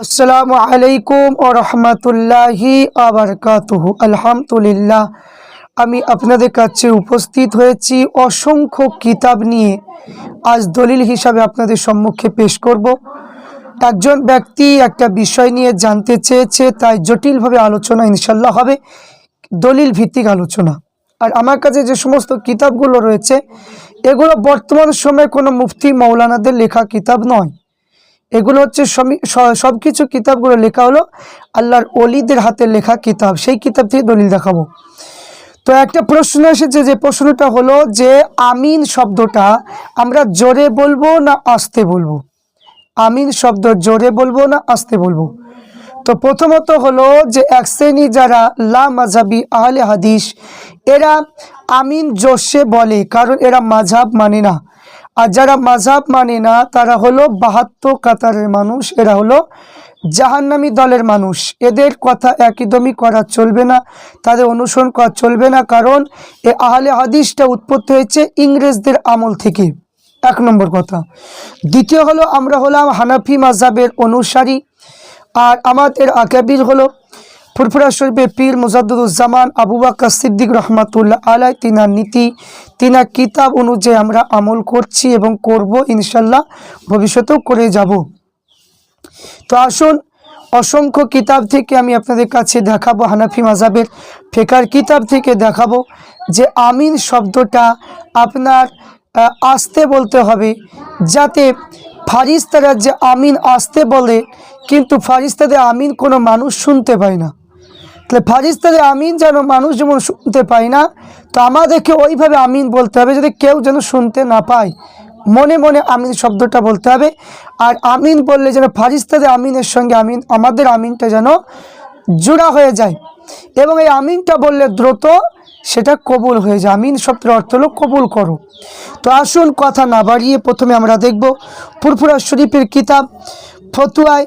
আসসালামু আলাইকুম ও রহমতুল্লাহি আবরকাতুহু আলহামদুলিল্লাহ। আমি আপনাদের কাছে উপস্থিত হয়েছি অসংখ্য কিতাব নিয়ে। আজ দলিল হিসাবে আপনাদের সম্মুখে পেশ করব। একজন ব্যক্তি একটা বিষয় নিয়ে জানতে চেয়েছে, তাই জটিলভাবে আলোচনা ইনশাল্লাহ হবে। দলিল ভিত্তিক আলোচনা। আর আমার কাছে যে সমস্ত কিতাবগুলো রয়েছে, এগুলো বর্তমান সময়ে কোনো মুফতি মৌলানাদের লেখা কিতাব নয়। এগুলো হচ্ছে সব কিছু কিতাবগুলো লেখা হলো আল্লাহর অলিদের হাতে লেখা কিতাব। সেই কিতাব থেকে দলিল দেখাবো। তো একটা প্রশ্ন এসেছে যে প্রশ্নটা হলো যে আমিন শব্দটা আমরা জোরে বলব না আস্তে বলব? আমিন শব্দ জোরে বলব না আস্তে বলব? তো প্রথমত হলো যে এক শ্রেণি যারা লা মাঝাবি আহলে হাদিস, এরা আমিন জোশে বলে, কারণ এরা মাঝাব মানে না। আর যারা মাঝাব মানে না, তারা হলো বাহাত্তর কাতারের মানুষ, এরা হলো জাহান্নামি দলের মানুষ। এদের কথা একদমই করা চলবে না, তাদের অনুসরণ করা চলবে না, কারণ এ আহলে হাদিসটা উৎপত্তি হয়েছে ইংরেজদের আমল থেকে। এক নম্বর কথা। দ্বিতীয় হলো, আমরা হলাম হানাফি মাঝাবের অনুসারী, আর আমাদের আকাবির হলো ফুরফুরা শরীফে পীর মুজাদ্দুজ্জামান আবু বাক্কা সিদ্দিক রহমাতুল্লাহ আলাই তিনার নীতি, তিনার কিতাব অনুযায়ী আমরা আমল করছি এবং করব ইনশাল্লাহ ভবিষ্যতেও করে যাব। তো আসুন, অসংখ্য কিতাব থেকে আমি আপনাদের কাছে দেখাবো, হানাফি মাজাবের ফেকার কিতাব থেকে দেখাবো, যে আমিন শব্দটা আপনার আসতে বলতে হবে, যাতে ফারিস্তারা যে আমিন আসতে বলে, কিন্তু ফারিস্তাদের আমিন কোনো মানুষ শুনতে পায় না। তাহলে ফারিস্তাদের আমিন যেন মানুষ যেমন শুনতে পায় না, তো আমাদেরকে ওইভাবে আমিন বলতে হবে যদি কেউ যেন শুনতে না পায়। মনে মনে আমিন শব্দটা বলতে হবে। আর আমিন বললে যেন ফারিস্তাদের আমিনের সঙ্গে আমিন, আমাদের আমিনটা যেন জোড়া হয়ে যায়। এবং এই আমিনটা বললে দ্রুত সেটা কবুল হয়ে যায়। আমিন শব্দের অর্থ হলো কবুল করো। তো আসুন কথা না বাড়িয়ে প্রথমে আমরা দেখব ফুরফুরা শরীফের কিতাব, ফতুয়ায়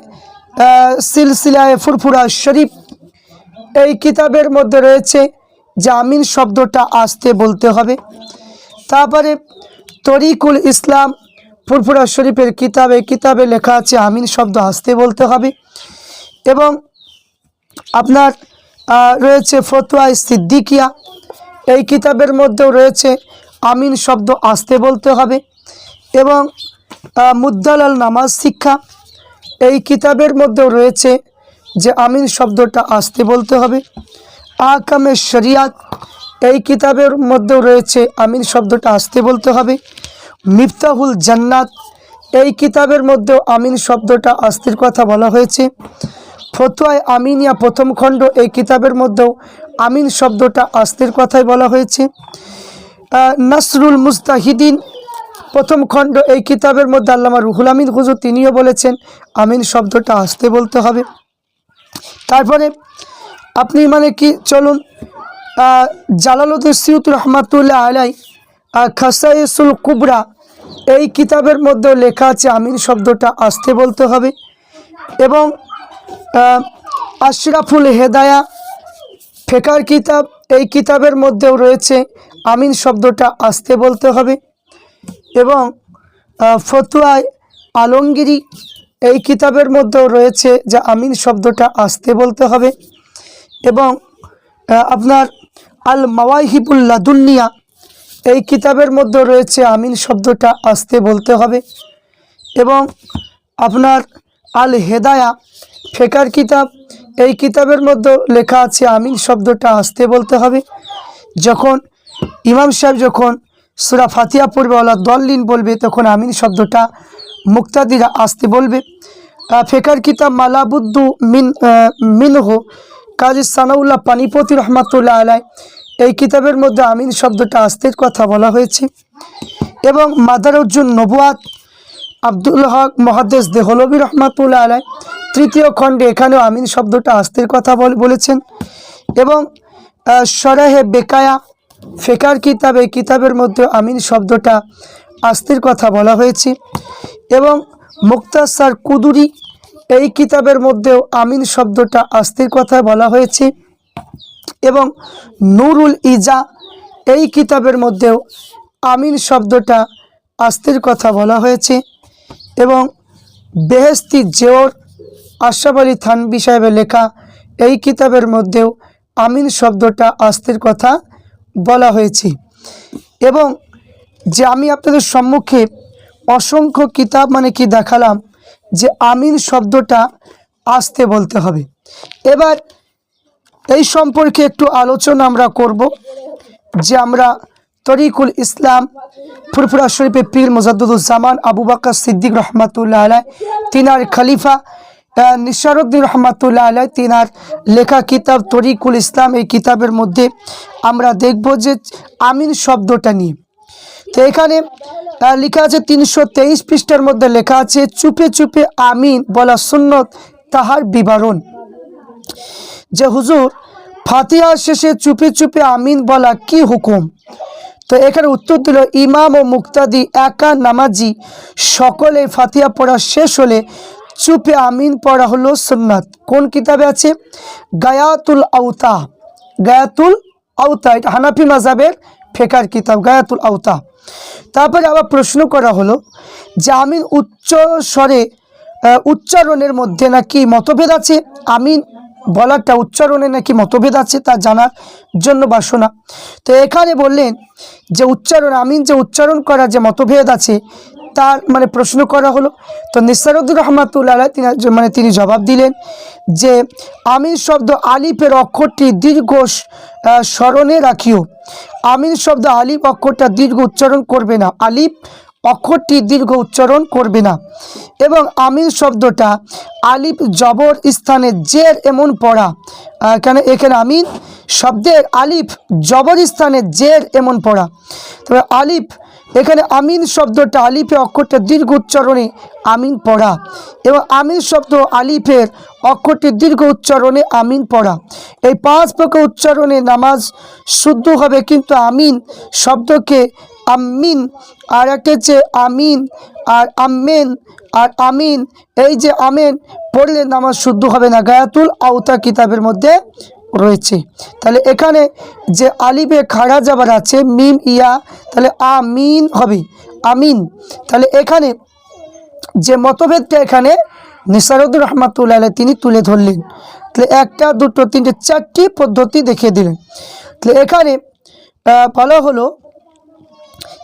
সিলসিলায় ফুরফুরা শরীফ। এই কিতাবের মধ্যে রয়েছে যে আমিন শব্দটা আসতে বলতে হবে। তারপরে তরিকুল ইসলাম ফুরফুরা শরীফের কিতাবে কিতাবে লেখা আছে আমিন শব্দ আসতে বলতে হবে এবং আপনার রয়েছে ফতুয়াই সিদ্দিকিয়া। এই কিতাবের মধ্যেও রয়েছে আমিন শব্দ আসতে বলতে হবে এবং মুদ্দালাল নামাজ শিক্ষা। এই কিতাবের মধ্যেও রয়েছে যে আমিন শব্দটা আসতে বলতে হবে। আকামে শরিয়াত, এই কিতাবের মধ্যেও রয়েছে আমিন শব্দটা আসতে বলতে হবে। মিফতাহুল জান্নাত, এই কিতাবের মধ্যেও আমিন শব্দটা আস্তির কথা বলা হয়েছে। ফতুয়ায় আমিনিয়া প্রথম খণ্ড, এই কিতাবের মধ্যেও আমিন শব্দটা আস্তির কথাই বলা হয়েছে। নাসরুল মুস্তাহিদিন, প্রথম খণ্ড, এই কিতাবের মধ্যে আল্লামা রুহুল আমিন হুজুর তিনিও বলেছেন, আমিন শব্দটা আসতে বলতে হবে। তারপরে আপনি মানে কি, চলুন জালালুদ্দিন সিউত রহমাতুল্লাহ আলাই খাসাইসুল কুবরা, এই কিতাবের মধ্যেও লেখা আছে আমিন শব্দটা আসতে বলতে হবে। এবং আশরাফুল হেদায়া ফেকার কিতাব, এই কিতাবের মধ্যেও রয়েছে আমিন শব্দটা আসতে বলতে হবে। এবং ফতুয়ায় আলমগিরি এই কিতাবের মধ্যেও রয়েছে যে আমিন শব্দটা আসতে বলতে হবে এবং আপনার আল মাওয়াহিবুল্লা দুনিয়া এই কিতাবের মধ্যে রয়েছে আমিন শব্দটা আসতে বলতে হবে এবং আপনার আল হেদায়া ফেকার কিতাব, এই কিতাবের মধ্যে লেখা আছে আমিন শব্দটা আসতে বলতে হবে। যখন ইমাম সাহেব যখন সুরা ফাতিয়া পড়বে ওলা দলিন বলবে, তখন আমিন শব্দটা মুক্তাদিরা আসতে বলবে ফেকার কিতাব মালাবুদ্দু মিন মিনহ কাজী সানাউল্লাহ পানিপতি রহমাতুল্লাহ আলাই এই কিতাবের মধ্যে আমিন শব্দটা আস্তের কথা বলা হয়েছে এবং মাদারুজ্জুন নবুয়াত, আব্দুল হক মহাদেশ দেহলবী রহমাতুল্লাহ আলাই তৃতীয় খণ্ডে এখানেও আমিন শব্দটা আস্তের কথা বলেছেন এবং সরাহে বেকায়া ফেকার কিতাব, এই কিতাবের মধ্যে আমিন শব্দটা আস্তের কথা বলা হয়েছে এবং মুক্তাসার কুদুরি এই কিতাবের মধ্যেও আমিন শব্দটা আস্তের কথা বলা হয়েছে এবং নুরুল ইজা এই কিতাবের মধ্যেও আমিন শব্দটা আস্তের কথা বলা হয়েছে এবং বেহেস্তি জেওর আশরাফ আলী থানবি সাহেবের লেখা এই কিতাবের মধ্যেও আমিন শব্দটা আস্তের কথা বলা হয়েছে এবং যে আমি আপনাদের সম্মুখে অসংখ্য কিতাব মানে কি দেখালাম যে আমিন শব্দটা আসতে বলতে হবে। এবার এই সম্পর্কে একটু আলোচনা আমরা করব যে আমরা তরিকুল ইসলাম ফুরফুরা শরীফে পীর মোজাদ্দুজ্জামান আবু বাক্কা সিদ্দিক রহমাতুল্লাহ আলাই তিনার খলিফা নিসারুদ্দিন রহমাতুল্লাহ আলাই তিনার লেখা কিতাব তরিকুল ইসলাম এই কিতাবের মধ্যে আমরা দেখব যে আমিন শব্দটা নিয়ে। তো এখানে লেখা আছে তিনশো তেইশ পৃষ্ঠার মধ্যে লেখা আছে, চুপে চুপে আমিন বলা সুন্নত, তাহার বিবরণ। যে হুজুর, ফাতিহা শেষে চুপে চুপে আমিন বলা কি হুকুম? তো এখানে উত্তর দিল, ইমাম ও মুক্তাদি একা নামাজি, সকলে ফাতিয়া পড়া শেষ হলে চুপে আমিন পড়া হলো সুন্নাত। কোন কিতাবে আছে? গায়াতুল আউতা গায়াতুল আউতা এটা হানাফি মাজাবের ফেকার কিতাব, গায়াতুল আউতা তারপরে আবার প্রশ্ন করা হলো যে আমিন উচ্চ স্বরে উচ্চারণের মধ্যে নাকি মতভেদ আছে? আমিন বলাটা উচ্চারণে নাকি মতভেদ আছে তা জানার জন্য বাসনা তো এখানে বললেন যে উচ্চারণ, আমিন যে উচ্চারণ করা যে মতভেদ আছে তার মানে প্রশ্ন করা হলো। তো নিসারুদ্দিন রহমাতুল্লাহ তিনি মানে তিনি জবাব দিলেন যে, আমিন শব্দ আলিফের অক্ষরটি দীর্ঘ স্মরণে রাখিও। আমিন শব্দ আলিফ অক্ষরটা দীর্ঘ উচ্চারণ করবে না। আলিফ অক্ষরটি দীর্ঘ উচ্চারণ করবে না। এবং আমিন শব্দটা আলিফ জবর স্থানে জের এমন পড়া। কেন এখানে আমিন শব্দের আলিফ জবর স্থানে জের এমন পড়া। তবে আলিফ এখানে আমিন শব্দটা আলিফে অক্ষরটা দীর্ঘ উচ্চারণে আমিন পড়া। এবং আমিন শব্দ আলিফের অক্ষরটি দীর্ঘ উচ্চারণে আমিন পড়া। এই পাঁচ প্রকার উচ্চারণে নামাজ শুদ্ধ হবে, কিন্তু আমিন শব্দকে আমিন, আর একটা হচ্ছে আমিন, আর আমেন আর আমিন। এই যে আমেন, পড়লে নামাজ শুদ্ধ হবে না। গায়াতুল আওতা কিতাবের মধ্যে রয়েছে। তাহলে এখানে যে আলিফে খাড়া যাবার আছে, মিম, ইয়া, তাহলে আমিন হবে। আমিন। তাহলে এখানে যে মতভেদটা এখানে নিসারুদ্দুর রহমাতুল্লাহ তিনি তুলে ধরলেন। তাহলে একটা, দুটো, তিনটে, চারটি পদ্ধতি দেখিয়ে দিলেন। তাহলে এখানে বলা হলো,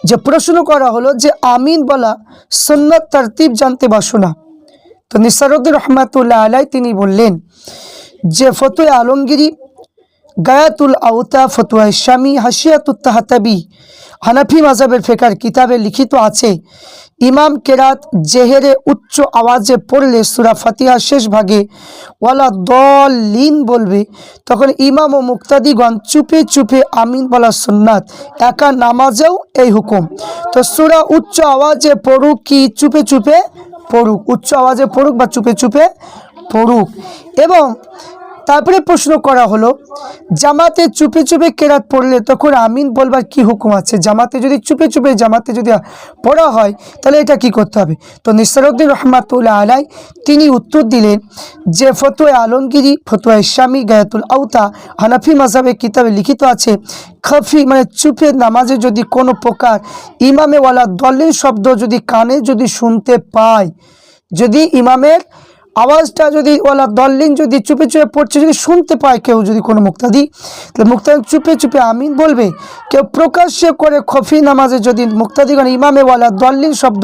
যে প্রশ্ন করা হলো যে আমিন বলা সুন্নত, তারতিব জানতে বাসনা তো নিসারুদ্দুর রহমাতুল্লাহ আলাই তিনি বললেন যে ফতুয়া আলমগিরি, গায়াতুল আউতা ফতুয়া শামী হাসিয়াতুত তাহাতাবি, হানাফি মাজাবের ফেকার কিতাবে লিখিত আছে, ইমাম কেরাত জেহেরে উচ্চ আওয়াজে পড়লে সুরা ফাতিহা শেষ ভাগে ওয়ালা দল লিন বলবে, তখন ইমাম ও মুক্তাদিগণ চুপে চুপে আমিন বলা সুন্নাত, একা নামাজেও এই হুকুম। তো সুরা উচ্চ আওয়াজে পড়ুক কি চুপে চুপে পড়ুক? উচ্চ আওয়াজে পড়ুক বা চুপে চুপে পড়ুক। এবং তারপরে প্রশ্ন করা হলো, জামাতে চুপে চুপে কেরাত পড়লে তখন আমিন বলবার কি হুকুম আছে? জামাতে যদি চুপে চুপে, জামাতে যদি পড়া হয়, তাহলে এটা কি করতে হবে? তো নিসারুদ্দিন রহমাতুল্লাহ আলাই তিনি উত্তর দিলেন যে, ফতোয়া আলমগিরি, ফতোয়া ইসলামী, গায়াতুল আউতা হানাফি মাজাবের কিতাবে লিখিত আছে, খফি মানে চুপে নামাজে যদি কোনো প্রকার ইমামেওয়ালা দলের শব্দ যদি কানে যদি শুনতে পায়, যদি ইমামের আওয়াজটা যদি ওলা দল্লিন যদি চুপে চুপে পড়ছে, যদি শুনতে পায় কেউ যদি কোনো মুক্তাদি, তাহলে মুক্তাদি চুপে চুপে আমিন বলবে। কেউ প্রকাশ্যে করে খফি নামাজে যদি মুক্তাদিগণ ইমামে ওয়ালা দল্লিন শব্দ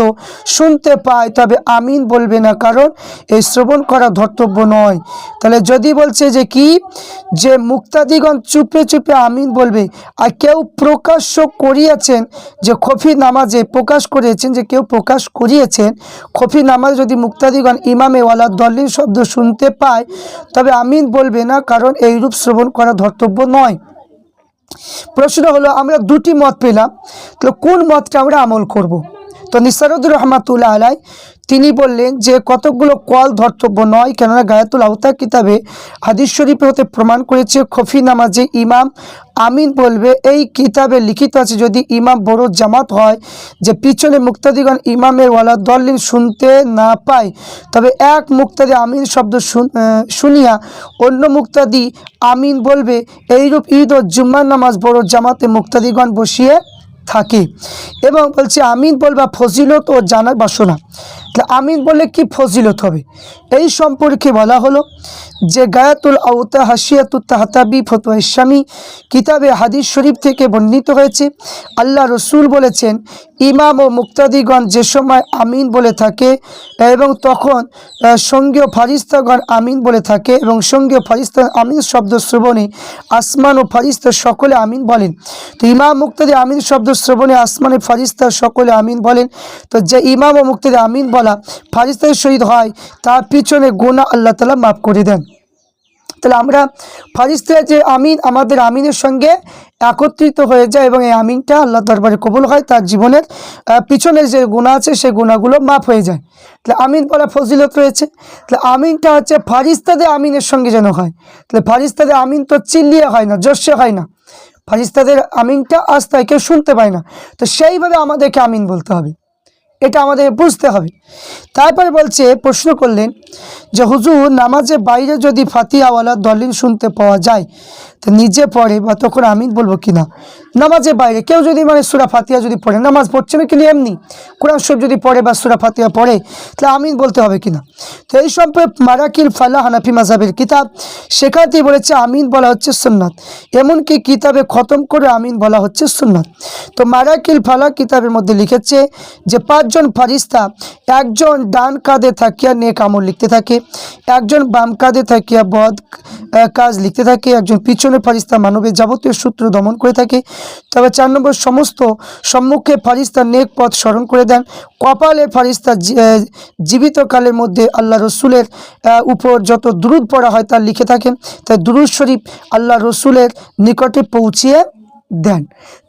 শুনতে পায়, তবে আমিন বলবে না, কারণ এই শ্রবণ করা ধর্তব্য নয়। তাহলে যদি বলছে যে কি? যে মুক্তাদিগণ চুপে চুপে আমিন বলবে, আর কেউ প্রকাশ্য করিয়েছেন যে খফি নামাজে প্রকাশ করিয়েছেন, যে কেউ প্রকাশ করিয়েছেন, খফি নামাজে যদি মুক্তাদিগণ ইমামে ওয়ালা দলিল শব্দ শুনতে পায়। তবে আমিন বলবে না, কারণ এই রূপ শ্রবণ করা ধর্তব্য নয়। প্রশ্ন হলো, আমরা দুটি মত পেলাম। তো কোন মতটা আমরা আমল করব। তো নিসারুদ্দুর রহমাতুল্লাহ আলাই তিনি বললেন যে, কতকগুলো কল ধর্তব্য নয়, কেননা গায়াতুল আওতা কিতাবে হাদিস শরীফে হতে প্রমাণ করেছে, খফি নামাজে ইমাম আমিন বলবে, এই কিতাবে লিখিত আছে, যদি ইমাম বড় জামাত হয়, যে পিছনে মুক্তাদিগণ ইমামের ওয়ালা দলিল শুনতে না পায়, তবে এক মুক্তাদি আমিন শব্দ শুন- শুনিয়া অন্য মুক্তাদি আমিন বলবে, এইরূপ ঈদ ও জুম্মার নামাজ বড় জামাতে মুক্তাদিগণ বসিয়ে থাকে। এবং বলছে, আমিন বলবা ফজিলত ও জানার বাসনা আমিন বলে কি ফজিলত হবে? এই সম্পর্কে বলা হলো যে গায়াতুল আউতা হাসিয়াতুল তাহাতাবি ফতোয়া ইসলামী কিতাবে হাদিস শরীফ থেকে বর্ণিত হয়েছে। আল্লাহ রসুল বলেছেন, ইমাম ও মুক্তাদিগণ যে সময় আমিন বলে থাকে এবং তখন সঙ্গীয় ফারিস্তাগণ আমিন বলে থাকে এবং সঙ্গীয় ফারিস্তা আমিন শব্দ শ্রবণে আসমান ও ফারিস্তা সকলে আমিন বলেন। তো ইমাম মুক্তাদি আমিন শব্দ শ্রবণে আসমানে ফারিস্তা সকলে আমিন বলেন। তো যে ইমাম ও মুক্তাদি আমিন বলা ফারিস্তার শহীদ হয়, তার পিছনে গোনা আল্লাহ তালা মাফ করে দেন। তাহলে আমরা ফারিস্তা যে আমিন, আমাদের আমিনের সঙ্গে একত্রিত হয়ে যায় এবং এই আমিনটা আল্লাহ দরবারে কবুল হয়, তার জীবনের পিছনের যে গুণা আছে সেই গুণাগুলো মাফ হয়ে যায়। তাহলে আমিন বলা ফজিলত রয়েছে। তাহলে আমিনটা হচ্ছে ফারিস্তাদের আমিনের সঙ্গে যেন হয়। তাহলে ফারিস্তাদের আমিন তো চিল্লিয়ে হয় না জস্যে হয় না। ফারিস্তাদের আমিনটা আস্তায় কেউ শুনতে পায় না। তো সেইভাবে আমাদেরকে আমিন বলতে হবে। এটা আমাদের বুঝতে হবে। তারপরে বলছে, প্রশ্ন করলেন যে, হুজুর নামাজে বাইরে যদি ফাতিহাওয়ালা দলিল শুনতে পাওয়া যায় তো নিজে পড়ে বা তখন আমিন বলব কি না? নামাজে বাইরে কেউ যদি মানে সুরা ফাতিয়া যদি পড়ে, নামাজ পড়ছে না কিন্তু এমনি কোরআন শরীফ যদি পড়ে বা সুরা ফাতিহা পড়ে, তাহলে আমিন বলতে হবে কিনা তো এই সম্পর্কে মারাকিল ফালা হানাফি মাজাবের কিতাব, সেখানেই বলেছে আমিন বলা হচ্ছে সুন্নাত। এমনকি কিতাবে খতম করে আমিন বলা হচ্ছে সুন্নাত। তো মারাকিল ফালা কিতাবের মধ্যে লিখেছে যে, পাঁচজন ফারিস্তা একজন ডান কাঁধে থাকিয়া নেক আমল লিখতে থাকে, একজন বাম কাঁধে থাকিয়া বদ কাজ লিখতে থাকে, একজন পিছনে ফারিস্তা মানবের যাবতীয় সূত্র দমন করে থাকে। তবে চার নম্বর সমস্ত সম্মুখে ফারিস্তা নেক পথ স্মরণ করে দেন। কপালে ফারিস্তা জীবিত কালের জীবিতকালের মধ্যে আল্লাহ রসুলের উপর যত দ্রুত পড়া হয় তা লিখে থাকেন। তাই দুরুদ শরীফ আল্লাহ রসুলের নিকটে পৌঁছিয়ে দেন।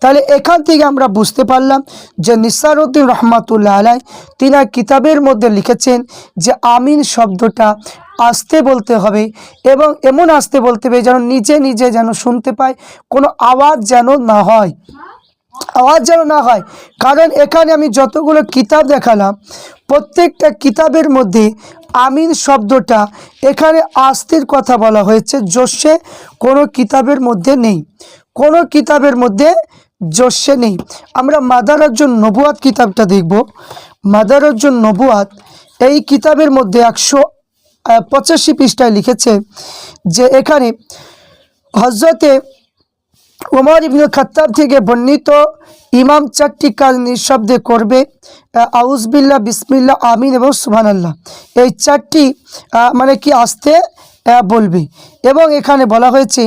তাহলে এখান থেকে আমরা বুঝতে পারলাম যে নিসারুদ্দিন রহমাতুল্লাহ আলাই তিনার কিতাবের মধ্যে লিখেছেন যে আমিন শব্দটা আসতে বলতে হবে এবং এমন আসতে বলতে হবে যেন নিজে নিজে যেন শুনতে পায়, কোনো আওয়াজ যেন না হয়। আওয়াজ যেন না হয়। কারণ এখানে আমি যতগুলো কিতাব দেখালাম, প্রত্যেকটা কিতাবের মধ্যে আমিন শব্দটা এখানে আস্তির কথা বলা হয়েছে জোশে কোনো কিতাবের মধ্যে নেই। কোনো কিতাবের মধ্যে জোশে নেই। আমরা মাদারাজ্জন নবুয়াত কিতাবটা দেখব। মাদারাজ্জন নবুয়াত এই কিতাবের মধ্যে একশো পঁচাশি পৃষ্ঠায় লিখেছে যে এখানে হজরতে উমর ইবনুল খাত্তাব থেকে বর্ণিত ইমাম চারটি কাজ নিঃশব্দে করবে আউজবিল্লা বিসমিল্লা আমিন এবং সুবহান আল্লাহ এই চারটি মানে কি আসতে বলবে। এবং এখানে বলা হয়েছে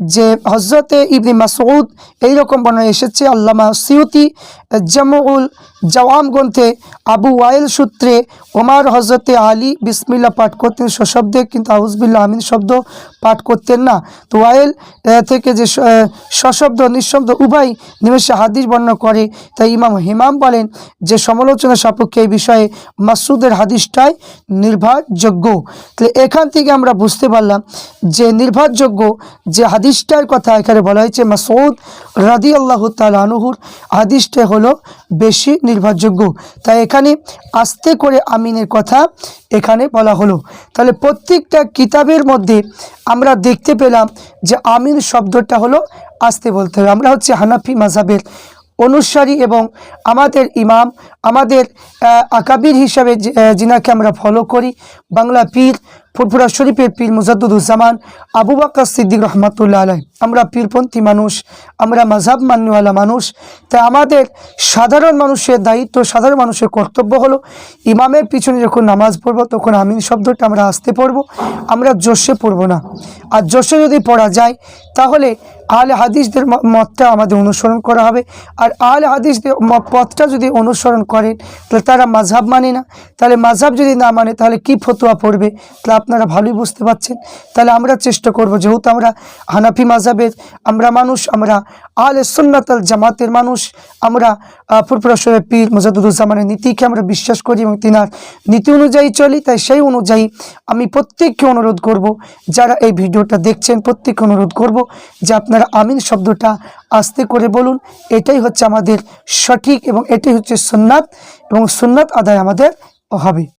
যে হজরতে ইবনি মাসউদ এইরকম বর্ণনা এসেছে, আল্লামা সিউতি, জামউল জওয়াম গ্রন্থে আবু ওয়াইল সূত্রে ওমার হজরতে আলী বিসমিল্লা পাঠ করতেন সশব্দে, কিন্তু আউজবিল্লা আমিন শব্দ পাঠ করতেন না। তো ওয়াইল থেকে যে সশব্দ, নিঃশব্দ উভয় নিমেষে হাদিস বর্ণনা করে। তাই ইমাম হিমাম বলেন যে সমালোচনা সাপেক্ষে এই বিষয়ে মাসুদের হাদিসটাই নির্ভরযোগ্য। তাহলে এখান থেকে আমরা বুঝতে পারলাম যে নির্ভরযোগ্য যে হাদিসটার কথা এখানে বলা হয়েছে মাসৌদ রাদি আল্লাহ তালুহুর হাদিসটা হলো বেশি নির্ভরযোগ্য। তাই এখানে আস্তে করে আমিনের কথা এখানে বলা হলো। তাহলে প্রত্যেকটা কিতাবের মধ্যে আমরা দেখতে পেলাম যে আমিন শব্দটা হলো আস্তে বলতে হবে। আমরা হচ্ছে হানাফি মাঝাবের অনুসারী এবং আমাদের ইমাম, আমাদের আকাবির হিসাবে যিনাকে আমরা ফলো করি, বাংলা পীর ফুরফুরা শরীফের পীর মুজাদ্দুজ্জামান আবু বাক্কা সিদ্দিক রহমতুল্লাহ আলাই আমরা পীরপন্থী মানুষ, আমরা মাঝাব মান্যওয়ালা মানুষ। তাই আমাদের সাধারণ মানুষের দায়িত্ব, সাধারণ মানুষের কর্তব্য হলো ইমামের পিছনে যখন নামাজ পড়ব, তখন আমিন শব্দটা আমরা আসতে পড়ব, আমরা জোশে পড়ব না। আর জোশে যদি পড়া যায়, তাহলে আহলে হাদিসদের মতটা আমাদের অনুসরণ করা হবে। আর আহলে হাদিসদের পথটা যদি অনুসরণ করেন, তাহলে তারা মাঝহাব মানে না। তাহলে মাঝহাব যদি না মানে তাহলে কি ফতোয়া পড়বে? তাহলে আপনারা ভালোই বুঝতে পারছেন। তাহলে আমরা চেষ্টা করব, যেহেতু আমরা হানাফি মাজাবের আমরা মানুষ, আমরা আহলে সুন্নাত আল জামাতের মানুষ, আমরা ফুরফুরাসরের পীর মুজাদুজ্জামানের নীতিকে আমরা বিশ্বাস করি এবং তিনার নীতি অনুযায়ী চলি, তাই সেই অনুযায়ী আমি প্রত্যেককে অনুরোধ করব, যারা এই ভিডিওটা দেখছেন, প্রত্যেককে অনুরোধ করব যে আপনারা আমিন শব্দটা আস্তে করে বলুন। এটাই হচ্ছে আমাদের সঠিক এবং এটাই হচ্ছে সুন্নাত এবং সুন্নাত আদায় আমাদের হবে।